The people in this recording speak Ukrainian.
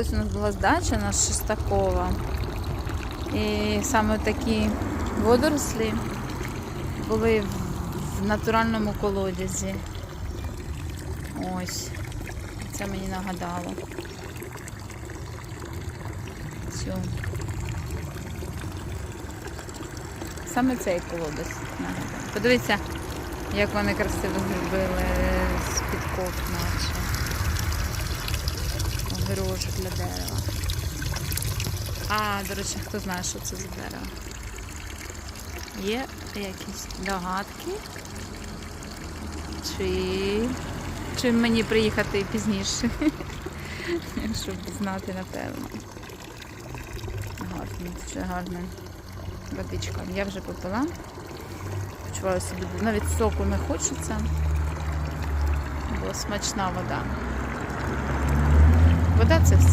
Ось у нас була здача на Шестакова. І саме такі водорослі були в- натуральному колодязі. Ось. Це мені нагадало. Цю. Саме цей колодязь. Подивіться, як вони красиво зробили з підкоп наче. Огорожок для дерева. А, до речі, хто знає, що це за дерево? Є якісь догадки? Чи, чи мені приїхати пізніше? Щоб знати, напевно. Гарно, дуже гарна водичка. Я вже попила. Почуваю собі, навіть соку не хочеться, бо смачна вода. Вода це все.